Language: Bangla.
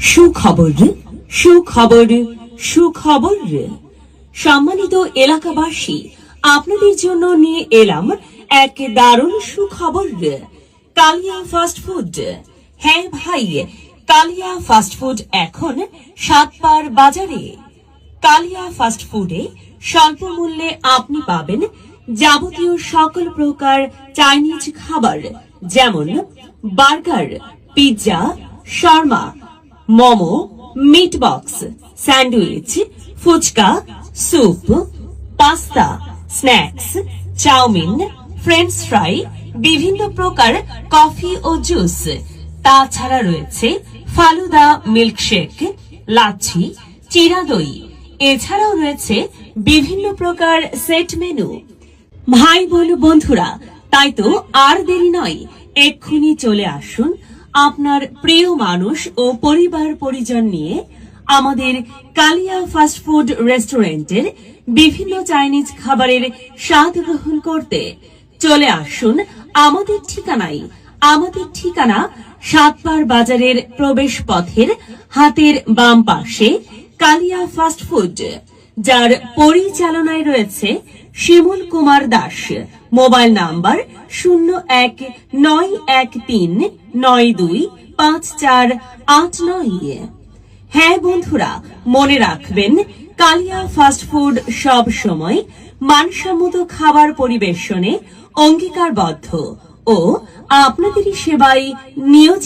সুখবর সুখবর সুখবর। সম্মানিত এলাকাবাসী, আপনাদের জন্য নিয়ে এলাম এক দারুণ সুখবর। Kalia fast food. হ্যাঁ ভাই, কালিয়া ফাস্ট ফুড এখন সাতপার বাজারে। কালিয়া ফাস্ট ফুডে স্বল্প মূল্যে আপনি পাবেন যাবতীয় সকল প্রকার চাইনিজ খাবার, যেমন burger, pizza, Sharma momo meat box sandwich, phuchka, soup, pasta, snacks, chowmein, french fry, বিভিন্ন প্রকার কফি ও জুস। তাছাড়া রয়েছে ফালুদা মিল্কশেক, লাচ্ছি, চিরা দই। এছাড়াও রয়েছে বিভিন্ন প্রকার সেট মেনু। ভাই বোন বন্ধুরা, তাই তো আর দেরি নয়, এক্ষুনি চলে আসুন আপনার প্রিয় মানুষ ও পরিবার পরিজন নিয়ে আমাদের কালিয়া ফাস্ট ফুড রেস্টুরেন্টের বিভিন্ন চাইনিজ খাবারের স্বাদ গ্রহণ করতে চলে আসুন আমাদের ঠিকানায়। আমাদের ঠিকানা সাতপার বাজারের প্রবেশ পথের হাতের বাম পাশে কালিয়া ফাস্ট ফুড, যার পরিচালনায় রয়েছে শিমুল কুমার দাস। মোবাইল নাম্বার শূন্য এক নয় এক তিন নয় দুই পাঁচ চার আট নয় হ্যাঁ বন্ধুরা, মনে রাখবেন, কালিয়া ফাস্টফুড সব সময় মানসম্মত খাবার পরিবেশনে অঙ্গীকারবদ্ধ ও আপনাদেরই সেবায় নিয়োজিত।